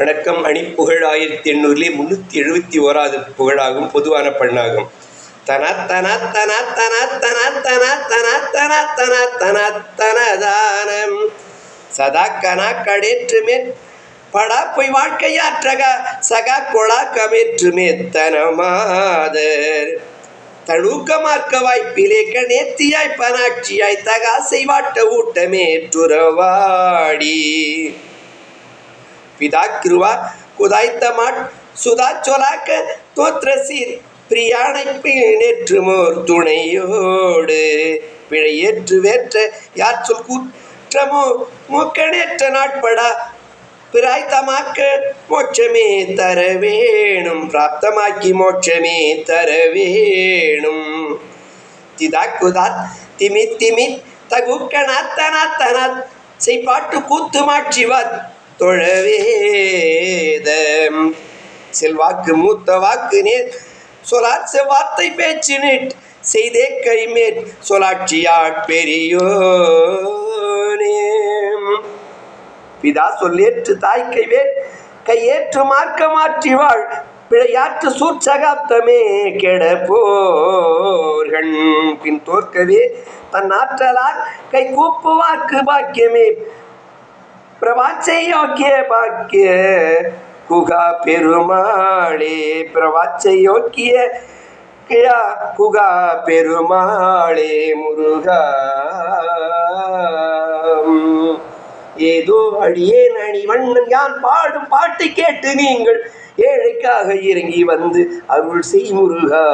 வணக்கம் அணிப்புகழ் ஆயிரத்தி எண்ணூறிலே முந்நூற்றி எழுபத்தி ஓராது புகழாகும் பொதுவான பெண்ணாகும் தனா தனா தனா தனா தனா தனா தனா தனா தனா தனா தனதானம் சதா கனா கடேற்றுமே படா பொய் வாழ்க்கையாற்றக சகா கொழா கமேற்றுமே தனமாதர் தழுக்கமார்க்க வாய்ப்பிலே கணேத்தியாய் பனாட்சியாய் தகாசை வாட்ட ஊட்டமே துறவாடி பிதா கிருவா குதாய்த்த மாட் சுதா சொலாக்க தோத்ரசீர் சீர் பிரியாணை நேற்றுமோர் துணையோடு பிழை ஏற்று வேற்ற யார் சொல் கூற்றமோ மூக்கணேற்ற நாட்படா பிராய்த்தமாக்க மோட்சமே தர வேணும் பிராப்தமாக்கி மோட்சமே தர வேணும் திதாக்குதாத் திமி திமி தகுக்கணாத் தனாத் செய்பாட்டு கூத்து மாட்சிவாத் தொழவேதம். செல்வாக்கு மூத்த வாக்கு நேர். சொலார் செவ்வார்த்தை பேச்சு நீட். செய்தே கைமேற். சொலாட்சியாட் பெரியோனே பிதா சொல்லேற்று தாய் கைவே கையேற்று மார்க்க மாற்றி வாழ். பிழையாற்று சூட்சகாப்தமே கெட போர்கள் பின் தோற்கவே தன் ஆற்றலால் கை கூப்பு வாக்கு பாக்கியமே. பிரவாச்சை யோக்கிய பாக்கிய குகா பெருமாளே. பிரவாச்சை யோக்கிய கியா குகா பெருமாளே முருகா. ஏதோ அடியேன் அணி வண்ணன் யான் பாடும் பாட்டு கேட்டு நீங்கள் ஏழைக்காக இறங்கி வந்து அருள் செய் முருகா.